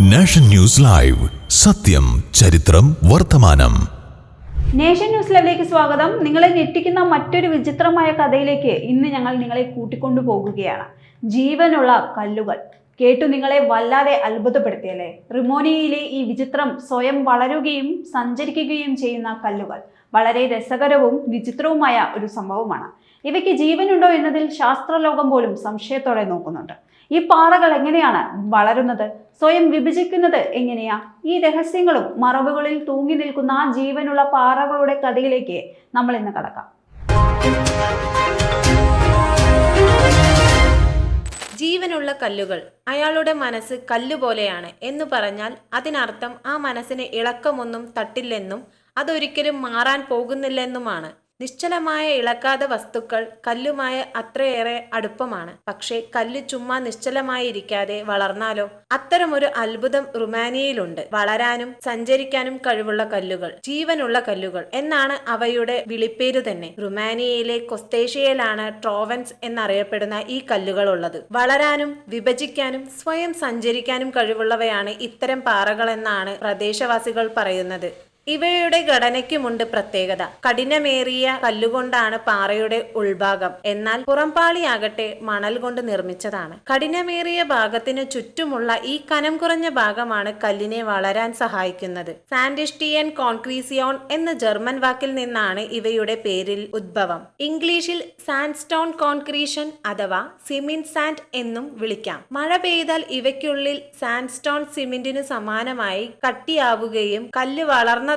Nation news live. സത്യം ചരിത്രം വർത്തമാനം. നേഷൻ ന്യൂസ് ലൈവിലേക്ക് സ്വാഗതം. നിങ്ങളെ ഞെട്ടിക്കുന്ന മറ്റൊരു വിചിത്രമായ കഥയിലേക്ക് ഇന്ന് ഞങ്ങൾ നിങ്ങളെ കൂട്ടിക്കൊണ്ടു പോകുകയാണ്. ജീവനുള്ള കല്ലുകൾ. കേട്ടു നിങ്ങളെ വല്ലാതെ അത്ഭുതപ്പെടുത്തിയല്ലേ? റിമോനിയയിലെ ഈ വിചിത്രം സ്വയം വളരുകയും സഞ്ചരിക്കുകയും ചെയ്യുന്ന കല്ലുകൾ വളരെ രസകരവും വിചിത്രവുമായ ഒരു സംഭവമാണ്. ഇവയ്ക്ക് ജീവനുണ്ടോ എന്നതിൽ ശാസ്ത്രലോകം പോലും സംശയത്തോടെ നോക്കുന്നുണ്ട്. ഈ പാറകൾ എങ്ങനെയാണ് വളരുന്നത്? സ്വയം വിഭജിക്കുന്നത് എങ്ങനെയാ? ഈ രഹസ്യങ്ങളും മറവുകളിൽ തൂങ്ങി നിൽക്കുന്ന ആ ജീവനുള്ള പാറകളുടെ കഥയിലേക്ക് നമ്മൾ ഇന്ന് കടക്കാം. ജീവനുള്ള കല്ലുകൾ അയാളുടെ മനസ്സ് കല്ലുപോലെയാണ് എന്ന് പറഞ്ഞാൽ അതിനർത്ഥം ആ മനസ്സിന് ഇളക്കമൊന്നും തട്ടില്ലെന്നും അതൊരിക്കലും മാറാൻ പോകുന്നില്ലെന്നുമാണ്. നിശ്ചലമായ ഇളക്കാത്ത വസ്തുക്കൾ കല്ലുമായ അത്രയേറെ അടുപ്പമാണ്. പക്ഷേ കല്ല് ചുമ്മാ നിശ്ചലമായിരിക്കാതെ വളർന്നാലോ? അത്തരമൊരു അത്ഭുതം റുമാനിയയിലുണ്ട്. വളരാനും സഞ്ചരിക്കാനും കഴിവുള്ള കല്ലുകൾ ജീവനുള്ള കല്ലുകൾ എന്നാണ് അവയുടെ വിളിപ്പേര് തന്നെ. റുമാനിയയിലെ കൊസ്തേഷ്യയിലാണ് ട്രോവൻസ് എന്നറിയപ്പെടുന്ന ഈ കല്ലുകൾ ഉള്ളത് വളരാനും വിഭജിക്കാനും സ്വയം സഞ്ചരിക്കാനും കഴിവുള്ളവയാണ് ഇത്തരം പാറകളെന്നാണ് പ്രദേശവാസികൾ പറയുന്നത്. ഇവയുടെ ഘടനയ്ക്കുമുണ്ട് പ്രത്യേകത. കഠിനമേറിയ കല്ലുകൊണ്ടാണ് പാറയുടെ ഉൾഭാഗം. എന്നാൽ പുറംപാളിയാകട്ടെ മണൽ കൊണ്ട് നിർമ്മിച്ചതാണ്. കഠിനമേറിയ ഭാഗത്തിന് ചുറ്റുമുള്ള ഈ കനം കുറഞ്ഞ ഭാഗമാണ് കല്ലിനെ വളരാൻ സഹായിക്കുന്നത്. സാൻഡിസ്റ്റിയൻ കോൺക്രീസിയോൺ എന്ന ജർമ്മൻ വാക്കിൽ നിന്നാണ് ഇവയുടെ പേരിൽ ഉദ്ഭവം. ഇംഗ്ലീഷിൽ സാൻഡ്സ്റ്റോൺ കോൺക്രീഷൻ അഥവാ സിമിന്റ് സാൻഡ് എന്നും വിളിക്കാം. മഴ പെയ്താൽ ഇവയ്ക്കുള്ളിൽ സാൻഡ്സ്റ്റോൺ സിമെന്റിനു സമാനമായി കട്ടിയാവുകയും കല്ല്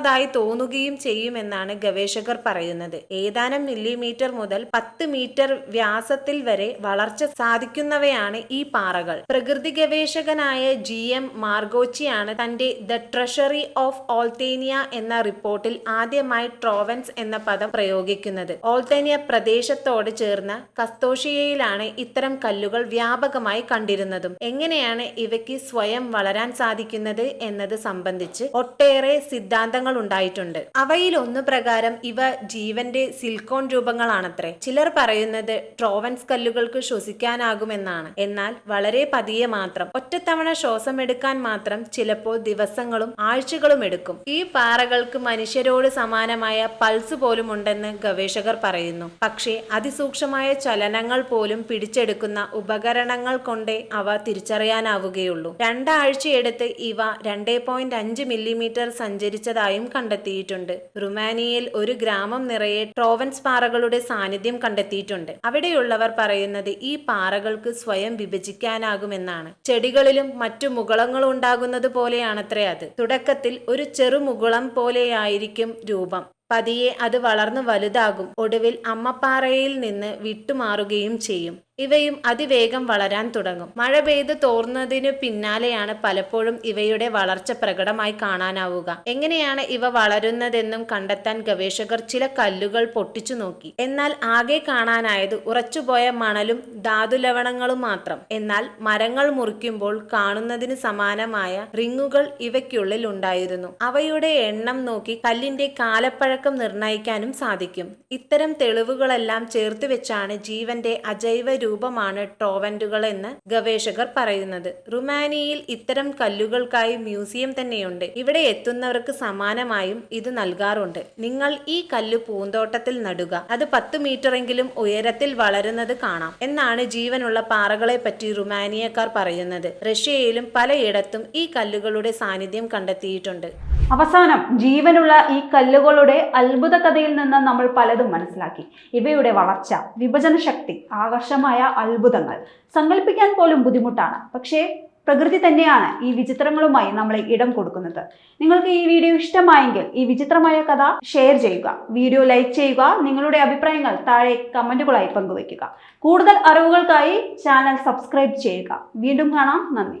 വളർന്നതായി തോന്നുകയും ചെയ്യുമെന്നാണ് ഗവേഷകർ പറയുന്നത്. ഏതാനും മില്ലിമീറ്റർ മുതൽ പത്ത് മീറ്റർ വ്യാസത്തിൽ വരെ വളർച്ച സാധിക്കുന്നവയാണ് ഈ പാറകൾ. പ്രകൃതി ഗവേഷകനായ ജി. എം. മാർഗോച്ചിയാണ് തന്റെ ദ ട്രഷറി ഓഫ് ഓൾത്തേനിയ എന്ന റിപ്പോർട്ടിൽ ആദ്യമായി ട്രോവൻസ് എന്ന പദം പ്രയോഗിക്കുന്നത്. ഓൾത്തേനിയ പ്രദേശത്തോട് ചേർന്ന കസ്തോഷിയയിലാണ് ഇത്തരം കല്ലുകൾ വ്യാപകമായി കണ്ടിരുന്നതും. എങ്ങനെയാണ് ഇവയ്ക്ക് സ്വയം വളരാൻ സാധിക്കുന്നത് എന്നത് സംബന്ധിച്ച് ഒട്ടേറെ സിദ്ധാന്തങ്ങൾ ഉണ്ടായിട്ടുണ്ട് അവയിൽ ഒന്ന് പ്രകാരം ഇവ ജീവന്റെ സിൽക്കോൺ രൂപങ്ങളാണത്രേ. ചിലർ പറയുന്നത് ട്രോവൻസ് കല്ലുകൾക്ക് ശ്വസിക്കാനാകുമെന്നാണ്. എന്നാൽ വളരെ പതിയെ മാത്രം. ഒറ്റത്തവണ ശ്വാസം എടുക്കാൻ മാത്രം ചിലപ്പോൾ ദിവസങ്ങളും ആഴ്ചകളും എടുക്കും. ഈ പാറകൾക്ക് മനുഷ്യരോട് സമാനമായ പൾസ് പോലും ഉണ്ടെന്ന് ഗവേഷകർ പറയുന്നു. പക്ഷേ അതിസൂക്ഷ്മമായ ചലനങ്ങൾ പോലും പിടിച്ചെടുക്കുന്ന ഉപകരണങ്ങൾ കൊണ്ടേ അവ തിരിച്ചറിയാനാവുകയുള്ളൂ. രണ്ടാഴ്ചയെടുത്ത് ഇവ രണ്ടേ പോയിന്റ് അഞ്ച് മില്ലിമീറ്റർ സഞ്ചരിച്ചതായും കണ്ടെത്തിയിട്ടുണ്ട്. റുമാനിയയിൽ ഒരു ഗ്രാമം നിറയെ ട്രോവൻസ് പാറകളുടെ സാന്നിധ്യം കണ്ടെത്തിയിട്ടുണ്ട്. അവിടെയുള്ളവർ പറയുന്നത് ഈ പാറകൾക്ക് സ്വയം വിഭജിക്കാനാകുമെന്നാണ്. ചെടികളിലും മറ്റു മുകളങ്ങളും ഉണ്ടാകുന്നത് പോലെയാണത്രേ അത്. തുടക്കത്തിൽ ഒരു ചെറുമുകുളം പോലെയായിരിക്കും രൂപം. പതിയെ അത് വളർന്നു വലുതാകും. ഒടുവിൽ അമ്മപ്പാറയിൽ നിന്ന് വിട്ടുമാറുകയും ചെയ്യും. ഇവയും അതിവേഗം വളരാൻ തുടങ്ങും. മഴ പെയ്ത് തോർന്നതിനു പിന്നാലെയാണ് പലപ്പോഴും ഇവയുടെ വളർച്ച പ്രകടമായി കാണാനാവുക. എങ്ങനെയാണ് ഇവ വളരുന്നതെന്നും കണ്ടെത്താൻ ഗവേഷകർ ചില കല്ലുകൾ പൊട്ടിച്ചു നോക്കി. എന്നാൽ ആകെ കാണാനായത് ഉറച്ചുപോയ മണലും ധാതുലവണങ്ങളും മാത്രം. എന്നാൽ മരങ്ങൾ മുറിക്കുമ്പോൾ കാണുന്നതിന് സമാനമായ റിങ്ങുകൾ ഇവയ്ക്കുള്ളിൽ ഉണ്ടായിരുന്നു. അവയുടെ എണ്ണം നോക്കി കല്ലിന്റെ കാലപ്പഴക്കം നിർണയിക്കാനും സാധിക്കും. ഇത്തരം തെളിവുകളെല്ലാം ചേർത്ത് വെച്ചാണ് ജീവന്റെ അജൈവ രൂപമാണ് ടോവന്റുകൾ എന്ന് ഗവേഷകർ പറയുന്നത്. റുമാനിയയിൽ ഇത്തരം കല്ലുകൾക്കായി മ്യൂസിയം തന്നെയുണ്ട്. ഇവിടെ എത്തുന്നവർക്ക് സമാനമായും ഇത് നൽകാറുണ്ട്. നിങ്ങൾ ഈ കല്ല് പൂന്തോട്ടത്തിൽ നടുക. അത് പത്ത് മീറ്ററെങ്കിലും ഉയരത്തിൽ വളരുന്നത് കാണാം. എന്നാണ് ജീവനുള്ള പാറകളെ പറ്റി റുമാനിയക്കാർ പറയുന്നത്. റഷ്യയിലും പലയിടത്തും ഈ കല്ലുകളുടെ സാന്നിധ്യം കണ്ടെത്തിയിട്ടുണ്ട്. അവസാനം ജീവനുള്ള ഈ കല്ലുകളുടെ അത്ഭുത കഥയിൽ നിന്ന് നമ്മൾ പലതും മനസ്സിലാക്കി. ഇവയുടെ വളർച്ച വിഭജന ശക്തി ആകർഷമായ അത്ഭുതങ്ങൾ സങ്കല്പിക്കാൻ പോലും ബുദ്ധിമുട്ടാണ്. പക്ഷേ പ്രകൃതി തന്നെയാണ് ഈ വിചിത്രങ്ങളുമായി നമ്മളെ ഇടം കൊടുക്കുന്നത്. നിങ്ങൾക്ക് ഈ വീഡിയോ ഇഷ്ടമായെങ്കിൽ ഈ വിചിത്രമായ കഥ ഷെയർ ചെയ്യുക. വീഡിയോ ലൈക്ക് ചെയ്യുക നിങ്ങളുടെ അഭിപ്രായങ്ങൾ താഴെ കമന്റുകളായി പങ്കുവയ്ക്കുക. കൂടുതൽ അറിവുകൾക്കായി ചാനൽ സബ്സ്ക്രൈബ് ചെയ്യുക. വീണ്ടും കാണാം. നന്ദി.